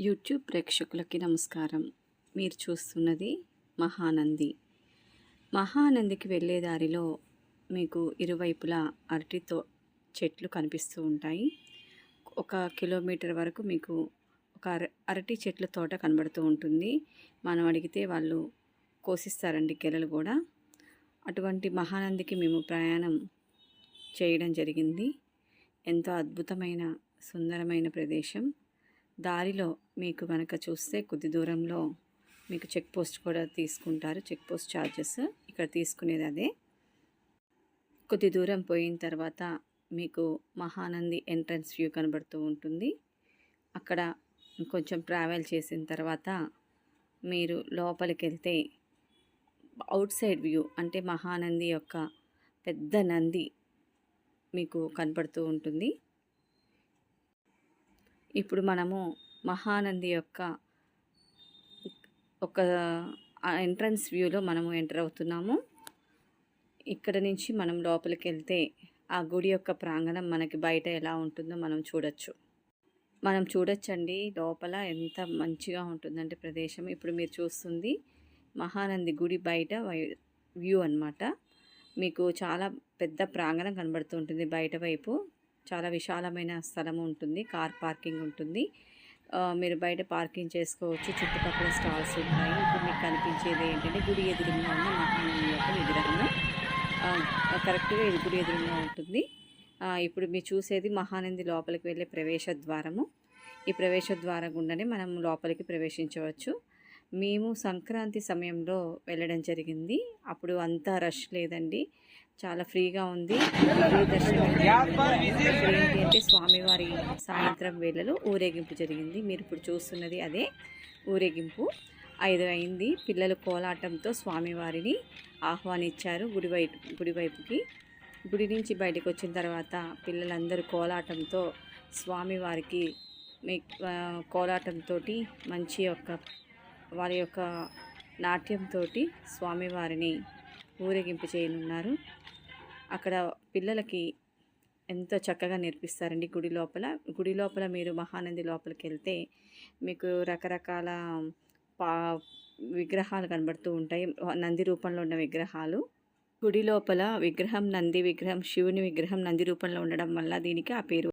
YouTube ప్రేక్షకులకి నమస్కారం. మీరు చూస్తున్నది మహానంది. మహానందికి వెళ్ళే దారిలో మీకు ఇరువైపులా అరటితో చెట్లు కనిపిస్తూ ఉంటాయి. ఒక కిలోమీటర్ వరకు మీకు ఒక అర అరటి చెట్ల తోట కనబడుతూ ఉంటుంది. మనం అడిగితే వాళ్ళు కోసిస్తారండి గెలలు కూడా. అటువంటి మహానందికి మేము ప్రయాణం చేయడం జరిగింది. ఎంతో అద్భుతమైన సుందరమైన ప్రదేశం. దారిలో మీకు కనుక చూస్తే కొద్ది దూరంలో మీకు చెక్ పోస్ట్ కూడా తీసుకుంటారు. చెక్ పోస్ట్ ఛార్జెస్ ఇక్కడ తీసుకునేది అదే. కొద్ది దూరం పోయిన తర్వాత మీకు మహానంది ఎంట్రన్స్ వ్యూ కనబడుతూ ఉంటుంది. అక్కడ కొంచెం ట్రావెల్ చేసిన తర్వాత మీరు లోపలికి వెళ్తే అవుట్ సైడ్ వ్యూ అంటే మహానంది యొక్క పెద్ద నంది మీకు కనపడుతూ ఉంటుంది. ఇప్పుడు మనము మహానంది యొక్క ఒక ఎంట్రన్స్ వ్యూలో మనము ఎంటర్ అవుతున్నాము. ఇక్కడ నుంచి మనం లోపలికి వెళ్తే ఆ గుడి యొక్క ప్రాంగణం మనకి బయట ఎలా ఉంటుందో మనం చూడొచ్చు. మనం చూడొచ్చండి లోపల ఎంత మంచిగా ఉంటుందంటే ప్రదేశం. ఇప్పుడు మీరు చూస్తుంది మహానంది గుడి బయట వ్యూ అనమాట మీకు చాలా పెద్ద ప్రాంగణం కనబడుతూ ఉంటుంది బయట వైపు. చాలా విశాలమైన స్థలం ఉంటుంది. కార్ పార్కింగ్ ఉంటుంది. మీరు బయట పార్కింగ్ చేసుకోవచ్చు. చుట్టుపక్కల స్టాల్స్ ఉంటాయి ఇప్పుడు మీకు కనిపించేది ఏంటంటే గుడి ఎదురుగా ఉన్న మహానంది యొక్క విగ్రహం కరెక్ట్గా ఇది గుడి ఎదురుగా ఉంటుంది. ఇప్పుడు మీరు చూసేది మహానంది లోపలికి వెళ్ళే ప్రవేశ ద్వారము ఈ ప్రవేశ ద్వారం గుండానే మనం లోపలికి ప్రవేశించవచ్చు. మేము సంక్రాంతి సమయంలో వెళ్ళడం జరిగింది. అప్పుడు అంతా రష్ లేదండి. చాలా ఫ్రీగా ఉంది. అంటే స్వామివారి సాయంత్రం వేళలో ఊరేగింపు జరిగింది. మీరు ఇప్పుడు చూస్తున్నది అదే ఊరేగింపు. ఐదు అయింది. పిల్లలు కోలాటంతో స్వామివారిని ఆహ్వానించారు గుడి వైపు గుడి వైపుకి. గుడి నుంచి బయటకు వచ్చిన తర్వాత పిల్లలందరూ కోలాటంతో స్వామివారికి మీ కోలాటంతో మంచి యొక్క వారి యొక్క నాట్యంతో స్వామివారిని ఊరేగింపు చేయనున్నారు. అక్కడ పిల్లలకి ఎంతో చక్కగా నేర్పిస్తారండి గుడి లోపల. గుడి లోపల మీరు మహానంది లోపలికి వెళ్తే మీకు రకరకాల పా విగ్రహాలు కనబడుతూ ఉంటాయి. నంది రూపంలో ఉన్న విగ్రహాలు. గుడి లోపల విగ్రహం నంది విగ్రహం శివుని విగ్రహం నంది రూపంలో ఉండడం వల్ల దీనికి ఆ పేరు